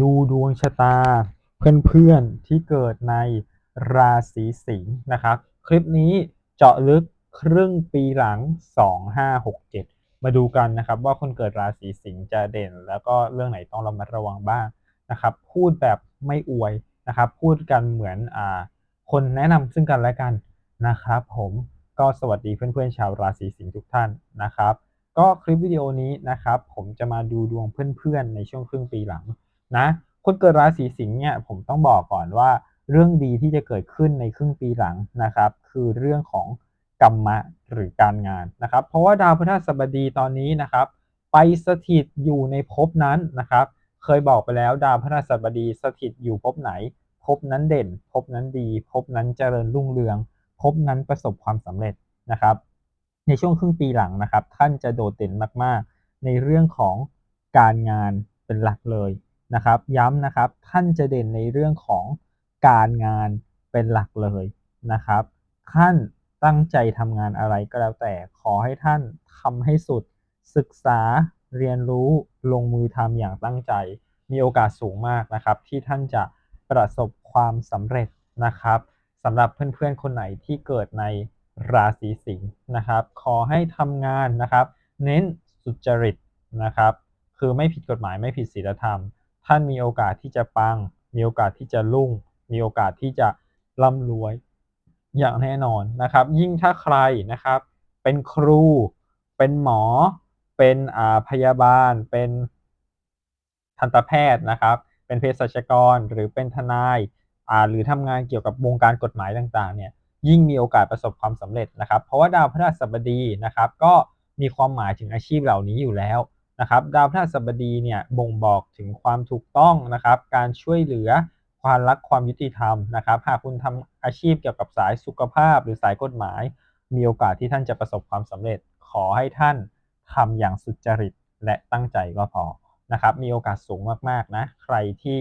ดูดวงชะตาเพื่อนๆที่เกิดในราศีสิงห์นะครับ คลิปนี้เจาะลึกครึ่งปีหลัง 2567 มาดูกันนะครับ ว่าคนเกิดราศีสิงห์จะเด่น แล้วก็เรื่องไหนต้องระมัดระวังบ้างนะครับ พูดแบบไม่อวยนะครับ พูดกันเหมือนอ่าคนแนะนำซึ่งกันและกันนะครับผมก็สวัสดีเพื่อนๆชาวราศีสิงห์ทุกท่านนะครับ ก็คลิปวิดีโอนี้นะครับ ผมจะมาดูดวงเพื่อนๆในช่วงครึ่งปีหลัง นะคนเกิดราศีสิงห์เนี่ยผมต้องบอกก่อนว่าเรื่องดีที่จะเกิดขึ้นในครึ่งปีหลังนะครับ คือเรื่องของกรรมะหรือการงานนะครับ เพราะว่าดาวพฤหัสบดีตอนนี้นะครับ ไปสถิตอยู่ในภพนั้นนะครับ เคยบอกไปแล้วดาวพฤหัสบดีสถิตอยู่ภพไหนภพนั้นเด่นภพนั้นดีภพนั้นเจริญรุ่งเรืองภพนั้นประสบความสำเร็จนะครับ ในช่วงครึ่งปีหลังนะครับ ท่านจะโดดเด่นมากๆ ในเรื่องของการงานเป็นหลักเลย นะครับ ย้ำนะครับท่านจะเด่นในเรื่องของการงานเป็นหลักเลยนะครับท่านตั้งใจทำงานอะไรก็แล้วแต่ขอให้ท่านทำให้สุดศึกษาเรียนรู้ลงมือทำอย่างตั้งใจ มีโอกาสสูงมากนะครับ ที่ท่านจะประสบความสำเร็จนะครับสำหรับเพื่อนๆ คนไหนที่เกิดในราศีสิงห์นะครับ ขอให้ทำงานนะครับ เน้นสุจริตนะครับ คือไม่ผิดกฎหมายไม่ผิดศีลธรรม ท่านมีโอกาสที่จะปัง มีโอกาสที่จะรุ่ง มีโอกาสที่จะร่ำรวยอย่างแน่นอนนะครับ ยิ่งถ้าใครนะครับ เป็นครู เป็นหมอ เป็นอ่าพยาบาล เป็นทันตแพทย์นะครับ เป็นเภสัชกรหรือเป็นทนายอ่าหรือทำงานเกี่ยวกับวงการกฎหมายต่างๆ เนี่ย ยิ่งมีโอกาสประสบความสำเร็จนะครับ เพราะว่าดาวพฤหัสบดีนะครับ ก็มีความหมายถึงอาชีพเหล่านี้อยู่แล้ว นะครับดาวพฤหัสบดีเนี่ยบ่งบอกถึงความถูกต้องนะครับ การช่วยเหลือความรักความยุติธรรมนะครับ หากคุณทำอาชีพเกี่ยวกับสายสุขภาพ หรือสายกฎหมาย มีโอกาสที่ท่านจะประสบความสำเร็จ ขอให้ท่านทำอย่างสุจริตและตั้งใจก็พอนะครับมีโอกาสสูงมากๆนะใครที่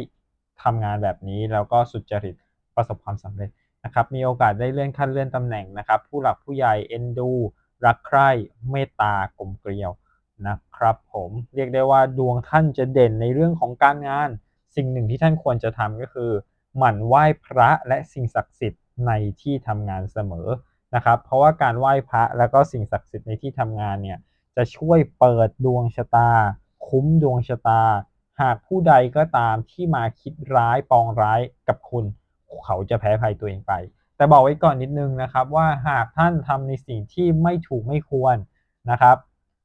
ทำงานแบบนี้แล้วก็สุจริตประสบความสำเร็จนะครับมีโอกาสได้เลื่อนขั้นเลื่อนตำแหน่งนะครับ ผู้หลักผู้ใหญ่เอ็นดู รักใคร่เมตตากลมเกลียว นะครับผมเรียกได้ว่าดวงท่านจะเด่นในเรื่องของการงาน สิ่งหนึ่งที่ท่านควรจะทำก็คือ หมั่นไหว้พระและสิ่งศักดิ์สิทธิ์ในที่ทำงานเสมอนะครับ เพราะว่าการไหว้พระแล้วก็สิ่งศักดิ์สิทธิ์ในที่ทำงานเนี่ยจะช่วยเปิดดวงชะตา คุ้มดวงชะตา หากผู้ใดก็ตามที่มาคิดร้ายปองร้ายกับคุณ เขาจะแพ้ภัยตัวเองไป แต่บอกไว้ก่อนนิดนึงนะครับว่าหากท่านทำในสิ่งที่ไม่ถูกไม่ควรนะครับ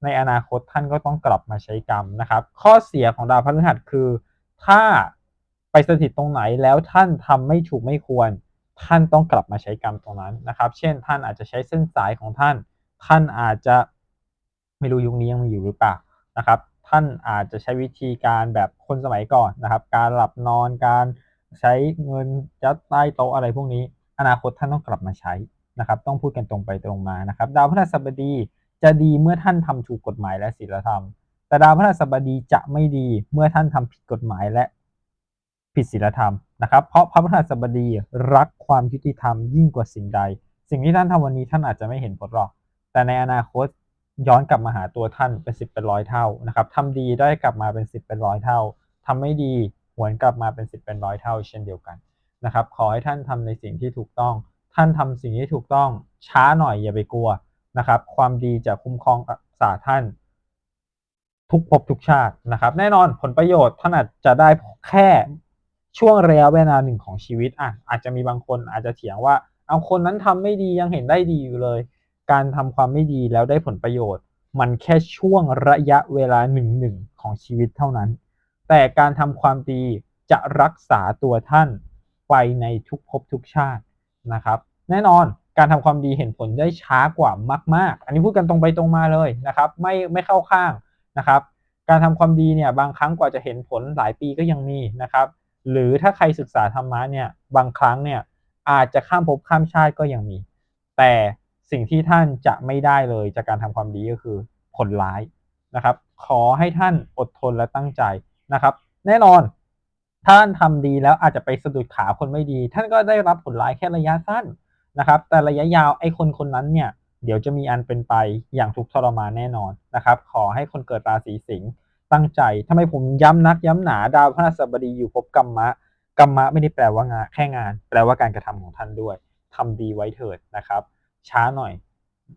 ในอนาคตท่านก็ต้องกลับมาใช้กรรมนะครับ ข้อเสียของดาวพฤหัสคือ ถ้าไปสถิตตรงไหนแล้วท่านทำไม่ถูกไม่ควร ท่านต้องกลับมาใช้กรรมตรงนั้นนะครับ เช่น ท่านอาจจะใช้เส้นสายของท่าน ท่านอาจจะไม่รู้ยุคนี้ยังมีอยู่หรือเปล่านะครับ ท่านอาจจะใช้วิธีการแบบคนสมัยก่อนนะครับ การหลับนอนการใช้เงินยัดใต้โต๊ะอะไรพวกนี้ อนาคตท่านต้องกลับมาใช้นะครับ ต้องพูดกันตรงไปตรงมานะครับ ดาวพฤหัสบดี จะดีเมื่อท่านทำถูกกฎหมายและศีลธรรม แต่ดาวพฤหัสบดีจะไม่ดีเมื่อท่านทำผิดกฎหมายและผิดศีลธรรมนะครับ เพราะพระพฤหัสบดีรักความยุติธรรมยิ่งกว่าสิ่งใด สิ่งที่ท่านทำวันนี้ท่านอาจจะไม่เห็นผลหรอก แต่ในอนาคตย้อนกลับมาหาตัวท่านเป็นสิบเป็นร้อยเท่านะครับทำดีได้กลับมาเป็นสิบเป็นร้อยเท่าทำไม่ดีหวนกลับมาเป็นสิบเป็นร้อยเท่า เช่นเดียวกันนะครับ ขอให้ท่านทำในสิ่งที่ถูกต้อง ท่านทำสิ่งที่ถูกต้องช้าหน่อยอย่าไปกลัว นะครับ ความดีจะคุ้มครองรักษาท่าน ทุกภพทุกชาตินะครับ แน่นอนผลประโยชน์ท่านอาจจะได้แค่ช่วงระยะเวลาหนึ่งของชีวิตอะอาจจะมีบางคนอาจจะเถียงว่า เอาคนนั้นทำไม่ดียังเห็นได้ดีอยู่เลย การทำความไม่ดีแล้วได้ผลประโยชน์ มันแค่ช่วงระยะเวลาหนึ่งหนึ่งของชีวิตเท่านั้น แต่การทำความดีจะรักษาตัวท่านไปในทุกภพทุกชาตินะครับ แน่นอน การทำความดีเห็นผลได้ช้ากว่ามาก ๆ อันนี้พูดกันตรงไปตรงมาเลยนะครับ ไม่ไม่เข้าข้างนะครับ การทำความดีเนี่ยบางครั้งกว่าจะเห็นผลหลายปีก็ยังมีนะครับ หรือถ้าใครศึกษาธรรมะเนี่ยบางครั้งเนี่ยอาจจะข้ามภพข้ามชาติก็ยังมี แต่สิ่งที่ท่านจะไม่ได้เลยจากการทำความดีก็คือผลร้ายนะครับ ขอให้ท่านอดทนและตั้งใจนะครับ แน่นอนท่านทำดีแล้วอาจจะไปสะดุดขาคนไม่ดี ท่านก็ได้รับผลร้ายแค่ระยะสั้น นะครับ แต่ระยะยาวไอ้คนคนนั้นเนี่ยเดี๋ยวจะมีอันเป็นไปอย่างทุกทรมานแน่นอนนะครับ ขอให้คนเกิดราศีสิงห์ตั้งใจทำไมผมย้ำนักย้ำหนาดาวพฤหัสบดีอยู่ภพกรรมะกรรมะไม่ได้แปลว่างานแค่งาน แปลว่าการกระทำของท่านด้วยทำดีไว้เถิดนะครับ ช้าหน่อย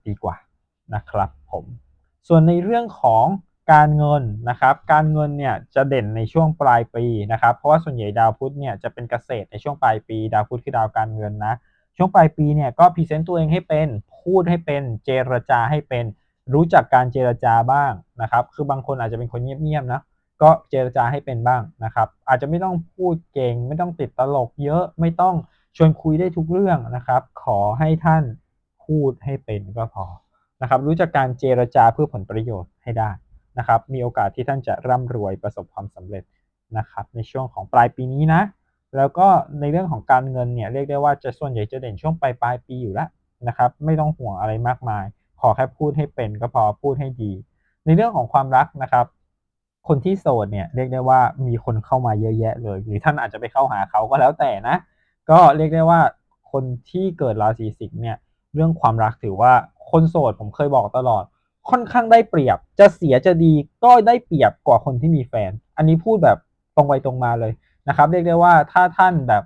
ดีกว่านะครับผม ส่วนในเรื่องของการเงินนะครับ การเงินเนี่ยจะเด่นในช่วงปลายปีนะครับ เพราะว่าส่วนใหญ่ดาวพุธเนี่ยจะเป็นเกษตรในช่วงปลายปี ดาวพุธคือดาวการเงินนะ ช่วงปลายปีเนี่ยก็พรีเซนต์ตัวเองให้เป็น พูดให้เป็นเจรจาให้เป็น รู้จักการเจรจาบ้างนะครับ คือบางคนอาจจะเป็นคนเงียบๆนะก็เจรจาให้เป็นบ้างนะครับ อาจจะไม่ต้องพูดเก่ง ไม่ต้องติดตลกเยอะไม่ต้องชวนคุยได้ทุกเรื่องนะครับ ขอให้ท่านพูดให้เป็นก็พอนะครับ รู้จักการเจรจาเพื่อผลประโยชน์ให้ได้นะครับ มีโอกาสที่ท่านจะร่ำรวยประสบความสำเร็จนะครับ ในช่วงของปลายปีนี้นะ แล้วก็ในเรื่องของการเงินเนี่ยเรียกได้ว่าจะส่วนใหญ่จะเด่นช่วงปลายปลายปีอยู่แล้วนะครับไม่ต้องห่วงอะไรมากมาย ขอแค่พูดให้เป็นก็พอพูดให้ดี ในเรื่องของความรักนะครับ คนที่โสดเนี่ยเรียกได้ว่ามีคนเข้ามาเยอะแยะเลย หรือท่านอาจจะไปเข้าหาเขาก็แล้วแต่นะ ก็เรียกได้ว่าคนที่เกิดราศีสิงห์เนี่ยเรื่องความรักถือว่าคนโสดผมเคยบอกตลอด ค่อนข้างได้เปรียบจะเสียจะดีก็ได้เปรียบกว่าคนที่มีแฟน อันนี้พูดแบบตรงไปตรงมาเลย นะครับ เรียกได้ว่าถ้าท่านแบบ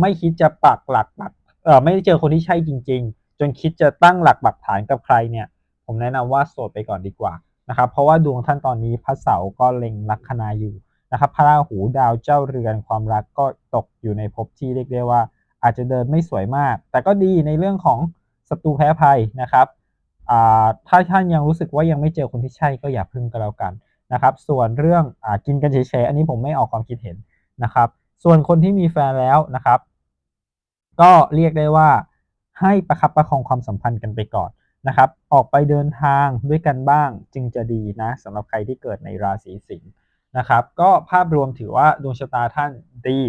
ไม่คิดจะปักหลักปักเออไม่ได้เจอคนที่ใช่จริง ๆ จนคิดจะตั้งหลักปักฐานกับใครเนี่ย ผมแนะนำว่าโสดไปก่อนดีกว่านะครับ เพราะว่าดวงท่านตอนนี้พระเสาร์ก็เล็งลัคนาอยู่นะครับ พระราหูดาวเจ้าเรือนความรักก็ตกอยู่ในภพที่เรียกได้ว่า อาจจะเดินไม่สวยมาก แต่ก็ดีในเรื่องของศัตรูแพ้ภัยนะครับถ้าท่านยังรู้สึกว่ายังไม่เจอคนที่ใช่ก็อย่าพึ่งก็แล้วกันนะครับ ส่วนเรื่องอกินกันเฉยๆอันนี้ผมไม่ออกความคิดเห็น นะครับ ส่วนคนที่มีแฟนแล้วนะครับ ก็เรียกได้ว่าให้ประคับประคองความสัมพันธ์กันไปก่อนนะครับ ออกไปเดินทางด้วยกันบ้างจึงจะดีนะสำหรับใครที่เกิดในราศีสิงห์นะครับ ก็ภาพรวมถือว่าดวงชะตาท่านดี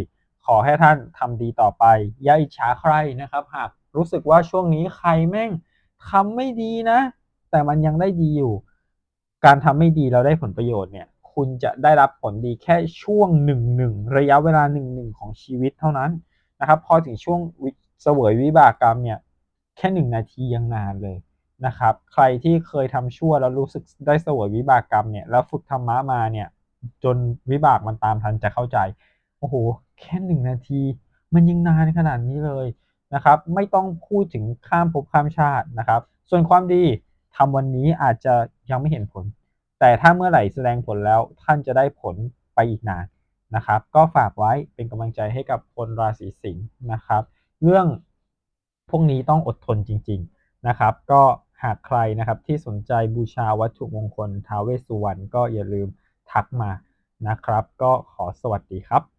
ขอให้ท่านทำดีต่อไป อย่าอิจฉาใครนะครับ หากรู้สึกว่าช่วงนี้ใครแม่งทำไม่ดีนะ แต่มันยังได้ดีอยู่ การทำไม่ดีเราได้ผลประโยชน์เนี่ย คุณจะได้รับผลดีแค่ช่วงหนึ่งหนึ่งระยะเวลาหนึ่งหนึ่งของชีวิตเท่านั้นนะครับ พอถึงช่วงเสวยวิบากกรรมเนี่ยแค่หนึ่งนาทียังนานเลยนะครับ ใครที่เคยทำชั่วแล้วรู้สึกได้เสวยวิบากกรรมเนี่ยแล้วฝึกธรรมะมาเนี่ยจนวิบากมันตามทันจะเข้าใจโอ้โหแค่หนึ่งนาที มันยังนานขนาดนี้เลยนะครับ ไม่ต้องพูดถึงข้ามภพข้ามชาตินะครับ ส่วนความดีทำวันนี้อาจจะยังไม่เห็นผล แต่ถ้าเมื่อไหร่แสดงผลแล้วท่านจะได้ผลไปอีกนานนะครับ ก็ฝากไว้เป็นกำลังใจให้กับคนราศีสิงห์นะครับ เรื่องพวกนี้ต้องอดทนจริง ๆนะครับ ก็หากใครนะครับที่สนใจบูชาวัตถุมงคลท้าวเวสสุวรรณก็อย่าลืมทักมานะครับ ก็ขอสวัสดีครับ